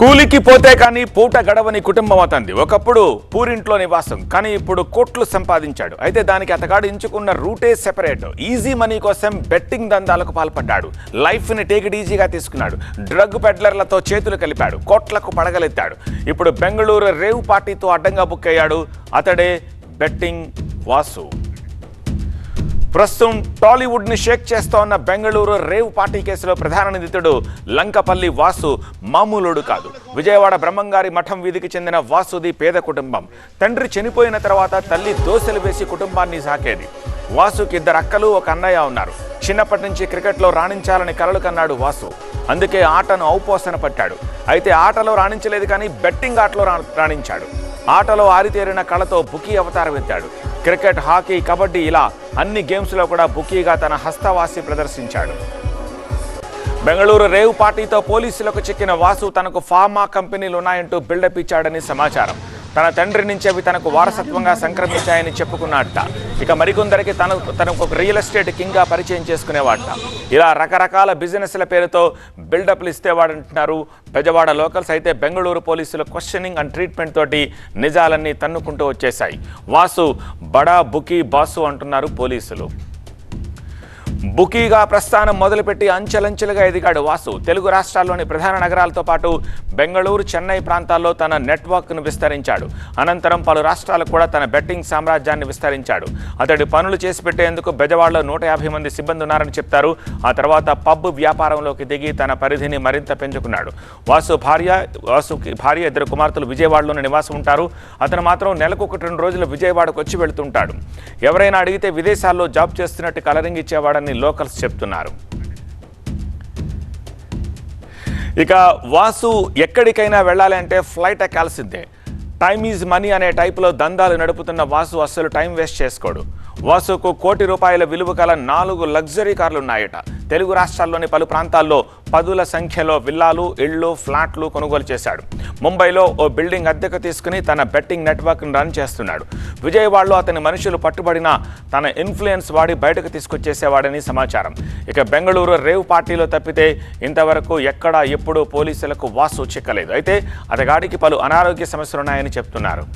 కూలికి పోతే కానీ పూట గడవని కుటుంబం అతంది ఒకప్పుడు పూరింట్లో నివాసం కానీ ఇప్పుడు కోట్లు సంపాదించాడు. అయితే దానికి అతగాడు ఎంచుకున్న రూటే సెపరేట్. ఈజీ మనీ కోసం బెట్టింగ్ దందాలకు పాల్పడ్డాడు. లైఫ్ని టేకిడ్ ఈజీగా తీసుకున్నాడు. డ్రగ్ పెడ్లర్లతో చేతులు కలిపాడు. కోట్లకు పడగలెత్తాడు. ఇప్పుడు బెంగళూరు రేవ్ పార్టీతో అడ్డంగా బుక్ అయ్యాడు. అతడే బెట్టింగ్ వాసు. ప్రస్తుతం టాలీవుడ్ని షేక్ చేస్తోన్న బెంగళూరు రేవ్ పార్టీ కేసులో ప్రధాన నిందితుడు లంకపల్లి వాసు మామూలుడు కాదు. విజయవాడ బ్రహ్మంగారి మఠం వీధికి చెందిన వాసుది పేద కుటుంబం. తండ్రి చనిపోయిన తర్వాత తల్లి దోశలు వేసి కుటుంబాన్ని సాకేది. వాసుకి ఇద్దరు అక్కలు ఒక అన్నయ్య ఉన్నారు. చిన్నప్పటి నుంచి క్రికెట్లో రాణించాలని కలలు కన్నాడు వాసు. అందుకే ఆటను ఔపోసన పట్టాడు. అయితే ఆటలో రాణించలేదు కానీ బెట్టింగ్ ఆటలో రా- రాణించాడు. ఆటలో ఆరితేరిన కళతో బుకీ అవతారం ఎత్తాడు. క్రికెట్ హాకీ కబడ్డీ ఇలా అన్ని గేమ్స్లో కూడా బుకీగా తన హస్తవాసి ప్రదర్శించాడు. బెంగళూరు రేవ్ పార్టీతో పోలీసులకు చిక్కిన వాసు తనకు ఫార్మా కంపెనీలు ఉన్నాయంటూ బిల్డప్ ఇచ్చాడని సమాచారం. తన తండ్రి నుంచి అవి తనకు వారసత్వంగా సంక్రమించాయని చెప్పుకున్నట్ట ఇక మరికొందరికి తన తనకు ఒక రియల్ ఎస్టేట్ కింగ్గా పరిచయం చేసుకునేవాట. ఇలా రకరకాల బిజినెస్ల పేరుతో బిల్డప్లు ఇస్తేవాడంటున్నారు. పెజవాడ లోకల్స్ అయితే బెంగళూరు పోలీసులు క్వశ్చనింగ్ అండ్ ట్రీట్మెంట్ తోటి నిజాలన్నీ తన్నుకుంటూ వచ్చేశాయి. వాసు బడా బుకీ బాసు అంటున్నారు పోలీసులు. బుకీగా ప్రస్థానం మొదలుపెట్టి అంచెలంచెలుగా ఎదిగాడు వాసు. తెలుగు రాష్ట్రాల్లోని ప్రధాన నగరాలతో పాటు బెంగళూరు చెన్నై ప్రాంతాల్లో తన నెట్వర్క్ను విస్తరించాడు. అనంతరం పలు రాష్ట్రాలకు కూడా తన బెట్టింగ్ సామ్రాజ్యాన్ని విస్తరించాడు. అతడి పనులు చేసి పెట్టేందుకు బెజవాడలో నూట యాభై మంది సిబ్బంది ఉన్నారని చెప్తారు. ఆ తర్వాత పబ్ వ్యాపారంలోకి దిగి తన పరిధిని మరింత పెంచుకున్నాడు. వాసు భార్య వాసుకి భార్య ఇద్దరు కుమార్తెలు విజయవాడలోనే నివాసం ఉంటారు. అతను మాత్రం నెలకు ఒకటి రెండు రోజులు విజయవాడకు వచ్చి వెళుతుంటాడు. ఎవరైనా అడిగితే విదేశాల్లో జాబ్ చేస్తున్నట్టు కలరింగ్ ఇచ్చేవాడని లోకల్స్ చెప్తున్నారు. ఇక వాసు ఎక్కడికైనా వెళ్ళాలి అంటే ఫ్లైట్ ఎక్కాల్సిందే. టైమ్ ఈజ్ మనీ అనే టైపులో దందాలు నడుపుతున్న వాసు అస్సలు టైం వేస్ట్ చేసుకోడు. వాసుకు కోటి రూపాయల విలువ గల నాలుగు లగ్జరీ కార్లు ఉన్నాయట తెలుగు రాష్ట్రాల్లోని పలు ప్రాంతాల్లో పదుల సంఖ్యలో విల్లాలు ఇళ్ళు ఫ్లాట్లు కొనుగోలు చేశాడు. ముంబైలో ఓ బిల్డింగ్ అద్దెకు తీసుకుని తన బెట్టింగ్ నెట్వర్క్ను రన్ చేస్తున్నాడు. విజయవాడలో అతని మనుషులు పట్టుబడిన తన ఇన్ఫ్లుయెన్స్ వాడి బయటకు తీసుకొచ్చేసేవాడని సమాచారం. ఇక బెంగళూరు రేవ్ పార్టీలో తప్పితే ఇంతవరకు ఎక్కడా ఎప్పుడూ పోలీసులకు వాసు చిక్కలేదు. అయితే అతగాడికి పలు అనారోగ్య సమస్యలున్నాయని చెప్తున్నారు.